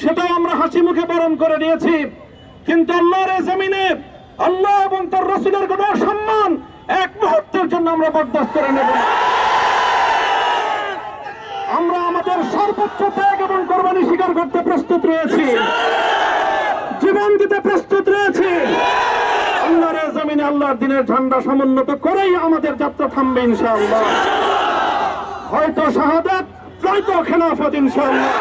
সেটাও আমরা হাসি মুখে বরণ করে নিয়েছি কিন্তু আল্লাহর জমিনে আল্লাহ এবং তার রসুলের কোন সম্মান এক মুহূর্তের জন্য আমরা বরদাস্ত করে নেব আমরা আমাদের সর্বোচ্চ ত্যাগ এবং কোরবানি স্বীকার করতে প্রস্তুত রয়েছি। জীবন দিতে প্রস্তুত রয়েছি। আল্লাহর জমিনে আল্লাহর দিনের ঝান্ডা সমুন্নত করেই আমাদের যাত্রা থামবে ইনশাআল্লাহ। হয়তো শাহাদাত নয়তো খেলাফত ইনশাআল্লাহ।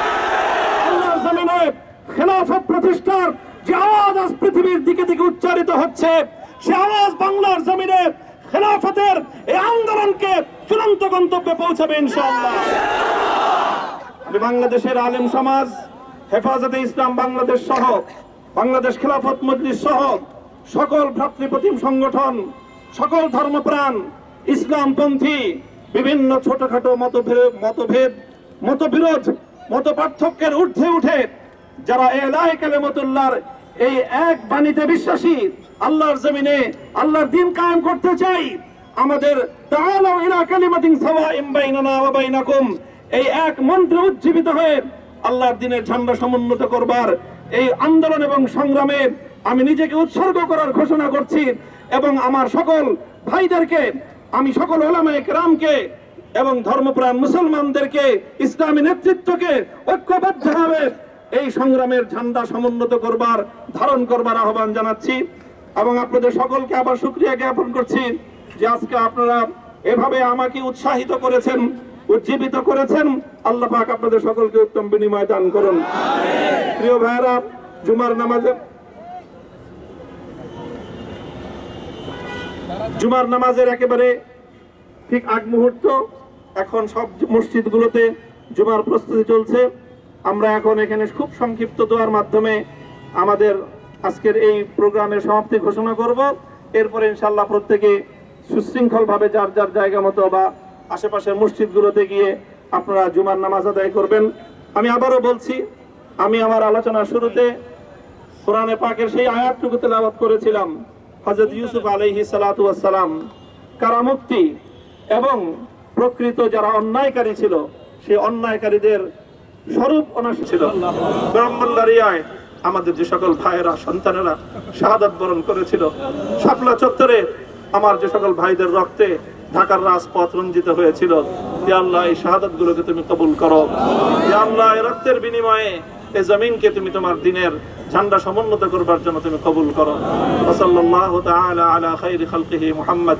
খেলাফত প্রতিষ্ঠার যে আওয়াজ আজ পৃথিবীর দিকে দিকে উচ্চারিত হচ্ছে, সে আওয়াজ বাংলার জমিনে খেলাফতের এই আন্দোলনকে চূড়ান্ত গন্তব্যে পৌঁছাবে ইনশাআল্লাহ। আমি বাংলাদেশের আলেম সমাজ, হেফাজতে ইসলাম বাংলাদেশ সহ, বাংলাদেশ খেলাফত মজলিস সহ, সকল ভ্রাতৃপ্রতিম সংগঠন, সকল ধর্মপ্রাণ, ইসলামপন্থী, বিভিন্ন ছোটখাটো মতভেদ মতভেদ, মতবিরোধ মত পার্থক্যের ঊর্ধ্বে উঠে যারা এলাহ কালেমতুল্লাহর এই এক বাণীতে বিশ্বাসী, আল্লাহর জমিনে আল্লাহর দিন কায়েম করতে চাই, আমাদের তাআলাউ ইলা কালিমাতিন সাওয়াইম বাইনানা ওয়া বাইনাকুম, এই এক মন্ত্রে উজ্জীবিত হয়ে আল্লাহর দিনের ঝান্ডা সমুন্নত করবার এই আন্দোলন এবং সংগ্রামে আমি নিজেকে উৎসর্গ করার ঘোষণা করছি এবং আমার সকল ভাইদেরকে, আমি সকল ওলামায়ে কেরামকে এবং ধর্মপ্রাণ মুসলমানদেরকে ইসলামী নেতৃত্বকে ঐক্যবদ্ধভাবে এই সংগ্রামের ঝান্ডা সমুন্নত করবার, ধারণ করবার আহ্বান জানাচ্ছি। এবং আপনাদের সকলকে আবার শুক্রিয়া জ্ঞাপন করছি যে আজকে আপনারা এভাবে আমাকে উৎসাহিত করেছেন, উজ্জীবিত করেছেন। আল্লাহ পাক আপনাদের সকলকে উত্তম বিনিময় দান করুন। প্রিয় ভাইরা জুমার নামাজে জুমার নামাজের একেবারে ঠিক আগ মুহূর্ত এখন সব মসজিদগুলোতে জুমার প্রস্তুতি চলছে। আমরা এখন এখানে খুব সংক্ষিপ্ত দোয়ার মাধ্যমে আমাদের আজকের এই প্রোগ্রামের সমাপ্তি ঘোষণা করব। এরপরে ইনশাল্লাহ প্রত্যেকে সুশৃঙ্খলভাবে যার যার জায়গা মতো বা আশেপাশের মসজিদগুলোতে গিয়ে আপনারা জুমার নামাজ আদায় করবেন। আমি আবারও বলছি, আমি আমার আলোচনার শুরুতে কোরআনে পাকের সেই আয়াতটুকু তেলাওয়াত করেছিলাম, হযরত ইউসুফ সালাতু ওয়াসসালাম কারামুক্তি এবং প্রকৃত যারা অন্যায়কারী ছিল, সেই অন্যায়কারীদের স্বরূপ অনাস ছিল। ব্রাহ্মণবাড়িয়ায় আমাদের যে সকল ভাইয়েরা, সন্তানেরা শাহাদাত বরণ করেছিল, শাপলা চত্বরে আমার যে সকল ভাইদের রক্তে ঢাকার রাজপথ রঞ্জিত হয়েছিল আল্লাহ, এই শাহাদাত গুলোকে তুমি কবুল করো। আল্লাহ, এই রক্তের বিনিময়ে এই জমিনকে তুমি তোমার দিনের ঝান্ডা সমুন্নত করবার জন্য তুমি কবুল করো। ওসল্লাল্লাহু তাআলা আলা খাইরি খালকিহি মুহাম্মদ।